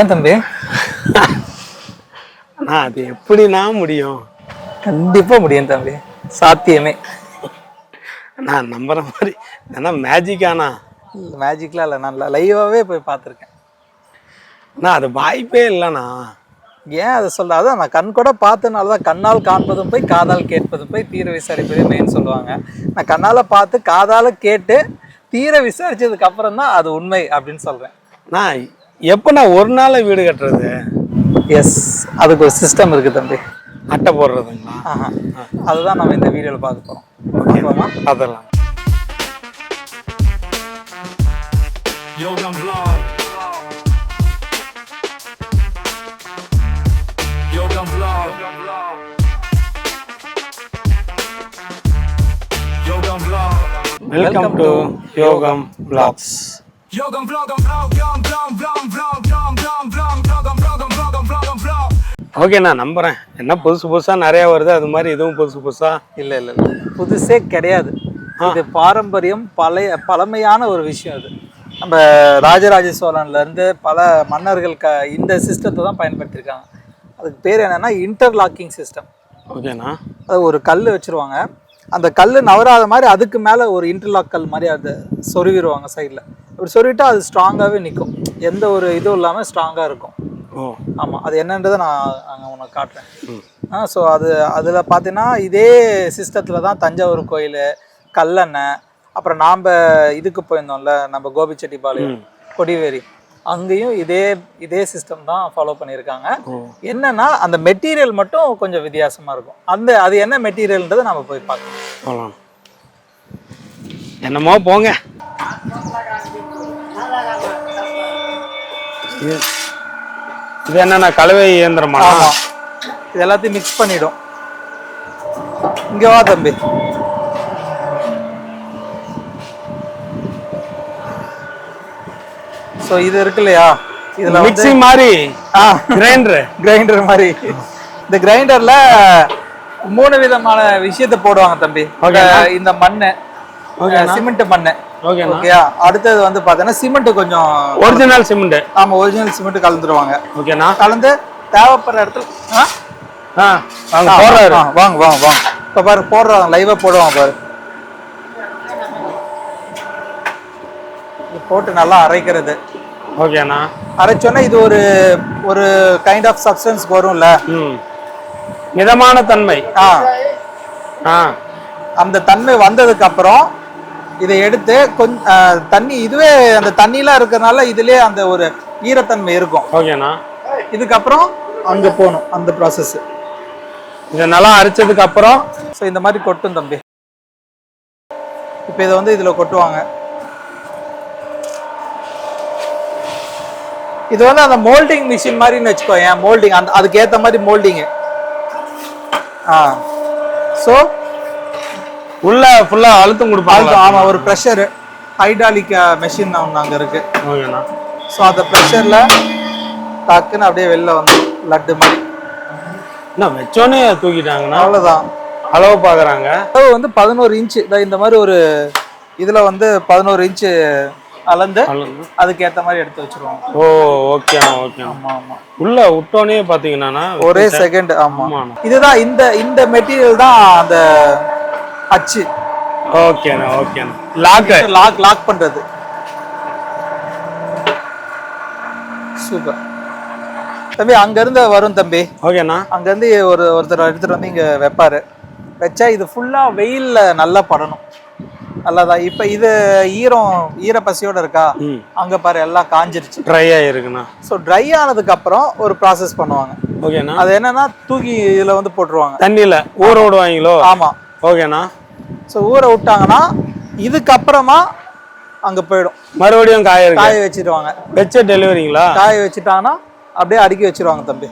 ஏன் தம்பி? அண்ணா அது எப்படிண்ணா முடியும்? கண்டிப்பா முடியும் தம்பி. சாத்தியமே. நான் நம்புற மாதிரி. ஏன்னா மேஜிக்காண்ணா மேஜிக்லாம் இல்லை நான் லைவாகவே போய் பார்த்துருக்கேன். அண்ணா அது வாய்ப்பே இல்லைண்ணா. ஏன் அதை சொல்ல அதான் நான் கண் கூட பார்த்தனால தான் கண்ணால் காண்பதும் போய் காதால் கேட்பதும் போய் தீர விசாரிப்பதே மெயின் சொல்லுவாங்க. நான் கண்ணால் பார்த்து காதால் கேட்டு தீர விசாரிச்சதுக்கு அப்புறம் தான் அது உண்மை அப்படின்னு சொல்கிறேன் நான் எப்போ நான் ஒரு நாள் வீடு கட்டுறது? எஸ் அதுக்கு ஒரு சிஸ்டம் இருக்குது தம்பி. அட்டை போடுறதுங்களா? ஆஹா. அதுதான் நம்ம இந்த வீடியோவில் பார்க்க போகிறோம் அதெல்லாம் Yoga vlog. Vlog. Vlog. Yogam vlogs Yoga vlog, vlog, vlog, vlog, vlog, vlog, vlog, vlog, vlog, vlog, vlog, vlog, vlog, vlog. Okay நான் நம்புறேன் என்ன புதுசு புதுசா நிறைய வருது அது மாதிரி இதுவும் புதுசு புதுசா இல்லை இல்லை இல்லை புதுசே கிடையாது இது பாரம்பரியம் பழைய பழமையான ஒரு விஷயம் அது நம்ம ராஜராஜ சோழன்ல இருந்து பல மன்னர்கள் க இந்த சிஸ்டத்தை தான் பயன்படுத்தியிருக்காங்க அதுக்கு பேர் என்னன்னா இன்டர்லாக்கிங் சிஸ்டம் ஓகேண்ணா அது ஒரு கல் வச்சிருவாங்க அந்த கல் நவராத மாதிரி அதுக்கு மேலே ஒரு இன்டர்லாக் கல் மாதிரி அதை சொருவிடுவாங்க சைடில் அப்படி சொருவிட்டா அது ஸ்ட்ராங்காகவே நிற்கும் எந்த ஒரு இதுவும் இல்லாமல் ஸ்ட்ராங்காக இருக்கும். ஆமாம் அது என்னன்றதை நான் அங்கே உனக்கு காட்டுறேன். ஆ ஸோ அது அதில் பார்த்தீங்கன்னா இதே சிஸ்டத்தில் தான் தஞ்சாவூர் கோயில் கல்லணை அப்புறம் நாம் இதுக்கு போயிருந்தோம்ல நம்ம கோபிச்செட்டிப்பாளையம் கொடிவேரி. அங்கேயும் இதே இதே சிஸ்டம் தான் ஃபாலோ பண்ணியிருக்காங்க. என்னன்னா அந்த மெட்டீரியல் மட்டும் கொஞ்சம் வித்தியாசமாக இருக்கும். அந்த அது என்ன மெட்டீரியல்ன்றதை நம்ம போய் பார்க்கலாம். என்னமோ போங்க. இது என்னண்ணா கலவை இயந்திரமா இது எல்லாத்தையும் மிக்ஸ் பண்ணிடும். இங்கே வா தம்பி. ஸோ இது இருக்கு இல்லையா? இதில் மிக்ஸி மாதிரி கிரைண்டர் கிரைண்டர் மாதிரி. இந்த கிரைண்டர்ல மூணு விதமான விஷயத்தை போடுவாங்க தம்பி. இந்த- மண்ணு சிமெண்ட் மண்ணு. ஓகேயா? அடுத்தது வந்து பார்த்தீங்கன்னா சிமெண்ட் கொஞ்சம் ஒரிஜினல் சிமெண்ட். ஆமா ஒரிஜினல் சிமெண்ட் கலந்துருவாங்க. ஓகேண்ணா. கலந்து தேவைப்படுற இடத்துல ஆ? வாங்க போடுறாரு. வாங்க வாங்க வாங்க. இப்போ பாரு போடுறாங்க லைவா போடுவாங்க பாரு. போட்டு நல்லா அரைக்கிறது. ஓகேண்ணா. அரைச்சோன்னா இது ஒரு ஒரு கைண்ட் ஆஃப் சப்ஸ்டன்ஸ் வரும்ல. ம். மிதமான தன்மை. ஆ. ஆ. அந்த தன்மை வந்ததுக்கு அப்புறம் இதை எடுத்து கொஞ்சம் தண்ணி இதுவே அந்த தண்ணிலாம் இருக்கிறதுனால இதுலயே அந்த ஒரு ஈரத்தன்மை இருக்கும். ஓகேண்ணா. இதுக்கப்புறம் அங்க போகணும் அந்த ப்ராசஸ் இதை நல்லா அரைச்சதுக்கு அப்புறம் ஸோ இந்த மாதிரி கொட்டும் தம்பி. இப்போ இதை வந்து இதுல கொட்டுவாங்க. இது வந்து அந்த மோல்டிங் மிஷின் மாதிரின்னு வச்சுக்கோ ஏன் மோல்டிங் அந்த அதுக்கு ஏத்த மாதிரி மோல்டிங்கு ஆ. ஸோ உள்ள ஃபுல்லா அழுத்தம் கொடுப்பாங்க ஆமா ஒரு ப்ரெஷர் ஹைட்ராலிக் மெஷின் ஒன்று அங்கே இருக்கு. ஓகேண்ணா. ஸோ அந்த ப்ரெஷரில் டக்குன்னு அப்படியே வெளில வந்து லட்டு மாதிரி. என்ன வச்சோன்னே தூக்கிட்டாங்கண்ணா? அவ்வளோதான் அளவு பார்க்குறாங்க அளவு வந்து பதினோரு இன்ச்சு இந்த மாதிரி ஒரு இதில் வந்து பதினோரு இன்ச்சு அளந்து அதுக்கு ஏற்ற மாதிரி எடுத்து வச்சிருவாங்க ஓ ஓகேண்ணா ஓகேண்ணா ஆமா ஆமா. உள்ள விட்டோன்னே பார்த்தீங்கன்னாண்ணா ஒரே செகண்ட் ஆமா. இதுதான் இந்த இந்த மெட்டீரியல் தான் அந்த அச்சு. ஓகேண்ணா ஓகேண்ணா லாக்கு லாக் லாக் பண்றது. சூப்பர் தம்பி அங்க இருந்து வரும் தம்பி. ஓகேண்ணா அங்க இருந்து ஒரு ஒருத்தர் எடுத்துட்டு வந்து இங்க வைப்பாரு. வச்சா இது ஃபுல்லா வெயில்ல நல்லா படணும். நல்லாதான். இப்ப இது ஈரம் ஈரப்பசியோட இருக்கா? ம். அங்க பாரு எல்லாம் காஞ்சிருச்சு. ட்ரை ஆகிருக்குண்ணா ஸோ ட்ரை ஆனதுக்கு அப்புறம் ஒரு ப்ராசஸ் பண்ணுவாங்க. ஓகேண்ணா அது என்னன்னா தூக்கி இதுல வந்து போட்டுருவாங்க. தண்ணியில் ஊற விடுவாங்களோ? ஆமா. ஓகேண்ணா ஸோ ஊற விட்டாங்கன்னா இதுக்கப்புறமா அங்க போயிடும். மறுபடியும் காய காய வச்சிடுவாங்க வச்ச டெலிவரிங்களா? காய வச்சுட்டாங்கன்னா அப்படியே அடுக்கி வச்சிருவாங்க தம்பி.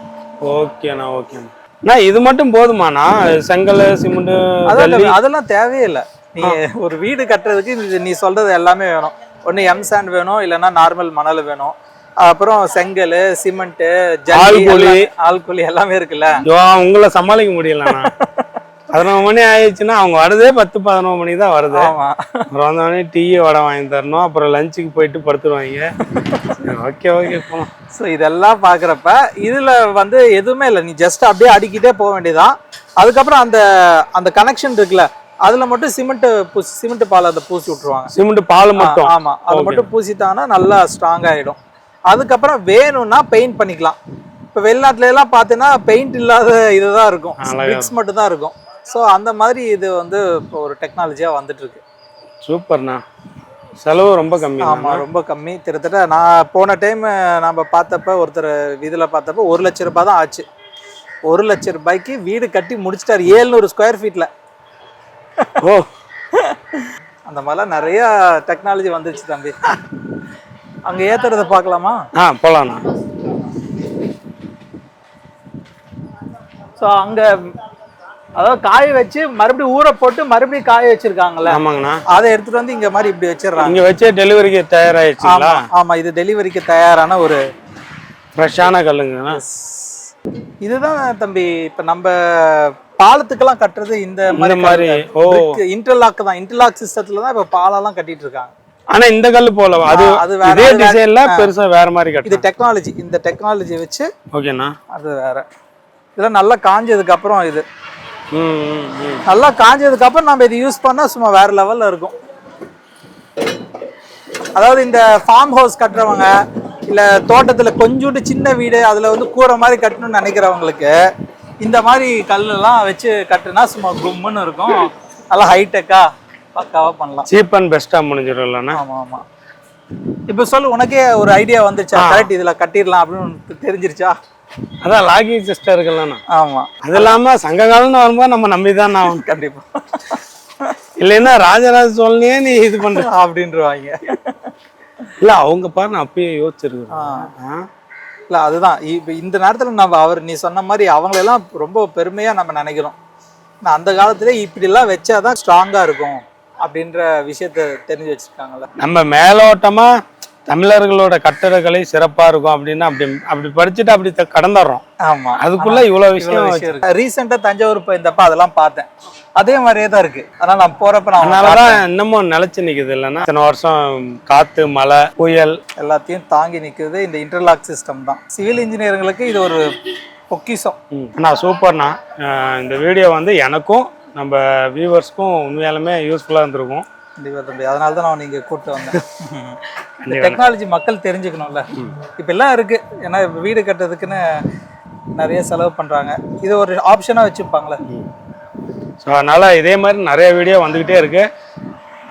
ஓகேண்ணா ஓகேண்ணா அண்ணா. இது மட்டும் போதுமாண்ணா செங்கல் சிமெண்ட் அதான் தம்பி, அதெல்லாம் தேவையே இல்லை. நீ ஒரு வீடு கட்டுறதுக்கு நீ சொல்றது எல்லாமே வேணும். ஒன்று எம் சாண்ட் வேணும் இல்லைன்னா நார்மல் மணல் வேணும். அப்புறம் செங்கல் சிமெண்ட் ஆள்கூலி. ஆள்கூலி எல்லாமே இருக்குல்ல. உங்களை சமாளிக்க முடியலண்ணா. பதினொரு மணி ஆயிடுச்சுன்னா அவங்க வரதே பத்து பதினொரு மணிக்கு தான் வருது. ஆமா. அப்புறம் வந்தோடனே டீ வடை வாங்கி தரணும். அப்புறம் லஞ்சுக்கு போயிட்டு படுத்துருவாங்க. ஓகே ஓகே போகலாம் ஸோ இதெல்லாம் பார்க்குறப்ப இதில் வந்து எதுவுமே இல்லை. நீ ஜஸ்ட் அப்படியே அடிக்கிட்டே போக வேண்டியதான் அதுக்கப்புறம் அந்த அந்த கனெக்ஷன் இருக்குல்ல அதில் மட்டும் சிமெண்ட் பூசி சிமெண்ட் பால் அதை பூசி விட்ருவாங்க சிமெண்ட் பால் மட்டும். ஆமாம் அதை. மட்டும் பூசிட்டாங்கன்னா நல்லா ஸ்ட்ராங் ஆகிடும் அதுக்கப்புறம் வேணும்னா பெயிண்ட் பண்ணிக்கலாம். இப்போ வெளிநாட்டுல எல்லாம் பார்த்தீங்கன்னா பெயிண்ட் இல்லாத இதுதான் இருக்கும். பிரிக்ஸ் மட்டும் தான் இருக்கும். ஸோ அந்த மாதிரி இது வந்து இப்போ ஒரு டெக்னாலஜியாக வந்துட்டு இருக்கு சூப்பர்ண்ணா. செலவு ரொம்ப கம்மி. ஆமாம் ரொம்ப கம்மி. கிட்டத்தட்ட நான் போன டைம் நம்ம பார்த்தப்ப ஒருத்தர் இதில் பார்த்தப்ப ஒரு லட்ச ரூபாய் தான் ஆச்சு. ஒரு லட்ச ரூபாய்க்கு வீடு கட்டி முடிச்சிட்டாரு. ஏழ்நூறு ஸ்கொயர் ஃபீட்டில் ஓ. அந்த மாதிரிலாம் நிறைய டெக்னாலஜி வந்துருச்சு தம்பி. அங்கே ஏத்துறத பார்க்கலாமா? ஆ போலாண்ணா. ஸோ அங்கே அதாவது காய வச்சு மறுபடியும் ஊற போட்டு மறுபடியும் காய வச்சிருக்காங்கல்ல. ஆமாங்கண்ணா. அதை எடுத்துட்டு வந்து இங்க மாதிரி இப்படி வச்சிடுறாங்க. இங்க வச்சே டெலிவரிக்கு தயாராகிடுச்சுங்களா ஆமா இது டெலிவரிக்கு தயாரான ஒரு ஃப்ரெஷ்ஷான கல்லுங்கண்ணா. இதுதான் தம்பி இப்ப நம்ம பாலத்துக்கெல்லாம் கட்டுறது இந்த மாதிரி ஓ. இன்டர்லாக் தான். இன்டர்லாக் சிஸ்டத்துல தான் இப்ப பாலெல்லாம் கட்டிட்டு இருக்காங்க. ஆனா இந்த கல்லு போல அது அது வேற, இதே. டிசைன்ல பெருசா வேற மாதிரி இது கட்டு டெக்னாலஜி இந்த டெக்னாலஜி வச்சு ஓகேண்ணா. அது வேற. இதெல்லாம் நல்லா காஞ்சதுக்கு அப்புறம் இது. நல்லா காஞ்சதுக்கு அப்புறம் நம்ம இது யூஸ் பண்ணா சும்மா வேற லெவல்ல இருக்கும். அதாவது இந்த ஃபார்ம் ஹவுஸ் கட்டுறவங்க இல்ல தோட்டத்துல கொஞ்சோண்டு சின்ன வீடு அதுல வந்து கூரை மாதிரி கட்டணும்னு நினைக்கிறவங்களுக்கு இந்த மாதிரி கல்லெல்லாம் வச்சு கட்டுனா சும்மா கும்முன்னு இருக்கும். நல்லா ஹைடெக்கா பக்காவா பண்ணலாம். சீப் அண்ட் பெஸ்டா முடிஞ்சிடும் இல்லைண்ணா ஆமா ஆமா. இப்போ சொல்லு உனக்கே ஒரு ஐடியா வந்துருச்சா கரெக்ட் இதுல கட்டிடலாம் அப்படின்னு தெரிஞ்சிருச்சா? அதான் லாகிங் சிஸ்டம் இருக்குல்லண்ணா ஆமா. அது இல்லாம சங்க காலம்னு வரும்போது நம்ம நம்பி தான் ஆகணும். கண்டிப்பா. இல்லைன்னா ராஜராஜ சோழனையே நீ இது பண்ற. அப்படின்றவாங்க இல்ல அவங்க பாரு நான் அப்பயே யோசிச்சிருக்கேன் இல்ல அதுதான். இப்ப இந்த நேரத்துல நம்ம அவர் நீ சொன்ன மாதிரி அவங்களெல்லாம் ரொம்ப பெருமையா நம்ம நினைக்கிறோம். நான் அந்த காலத்துல இப்படி எல்லாம் வச்சாதான் ஸ்ட்ராங்கா இருக்கும் அப்படின்ற விஷயத்த தெரிஞ்சு வச்சிருக்காங்கல்ல. நம்ம மேலோட்டமா தமிழர்களோட கட்டடக்கலை சிறப்பா இருக்கும் அப்படின்னு அப்படி அப்படி படிச்சுட்டு அப்படி கடந்துடுறோம். ஆமா. அதுக்குள்ள இவ்வளவு விஷயம் ரீசெண்டா தஞ்சாவூர் போயிருந்தப்ப அதெல்லாம் பார்த்தேன். அதே மாதிரியே தான் இருக்கு. ஆனா நான் போறப்ப நான் அதனாலதான் இன்னமும் நிலைச்சு நிக்குது இல்லைன்னா இத்தனை வருஷம் காத்து மழை புயல். எல்லாத்தையும் தாங்கி நிற்கிறது இந்த இன்டர்லாக் சிஸ்டம் தான். சிவில் இன்ஜினியருங்களுக்கு இது ஒரு பொக்கிஷம். அண்ணா சூப்பர்ண்ணா. இந்த வீடியோ வந்து எனக்கும் நம்ம வியூவர்ஸ்க்கும் உண்மையாலுமே யூஸ்ஃபுல்லாக இருந்திருக்கும். கண்டிப்பா தம்பி. அதனால தான் நான் நீங்க கூப்பிட்டு வந்தேன். இந்த டெக்னாலஜி மக்கள் தெரிஞ்சுக்கணும்ல. இப்ப எல்லாம் இருக்கு. ஏன்னா வீடு கட்டுறதுக்குன்னு நிறைய செலவு பண்றாங்க. இது ஒரு ஆப்ஷனா வச்சுப்பாங்களே. ஸோ அதனால் இதே மாதிரி நிறைய வீடியோ வந்துக்கிட்டே இருக்கு.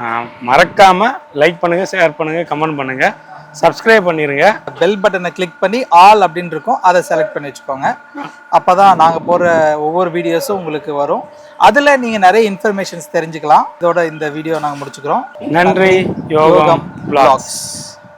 அஹ் மறக்காம லைக் பண்ணுங்க ஷேர் பண்ணுங்க கமெண்ட் பண்ணுங்க. சப்ஸ்கிரைப் பண்ணிருங்க. பெல் பட்டனை கிளிக் பண்ணி ஆல் அப்படின்னு இருக்கும் அதை செலக்ட் பண்ணி வச்சுக்கோங்க. அப்பதான் நாங்க போடுற ஒவ்வொரு வீடியோஸும் உங்களுக்கு வரும். அதுல நீங்க நிறைய இன்ஃபர்மேஷன்ஸ் தெரிஞ்சுக்கலாம். இதோட இந்த வீடியோ நாங்க முடிச்சுக்கிறோம். நன்றி. யோகம் vlogs.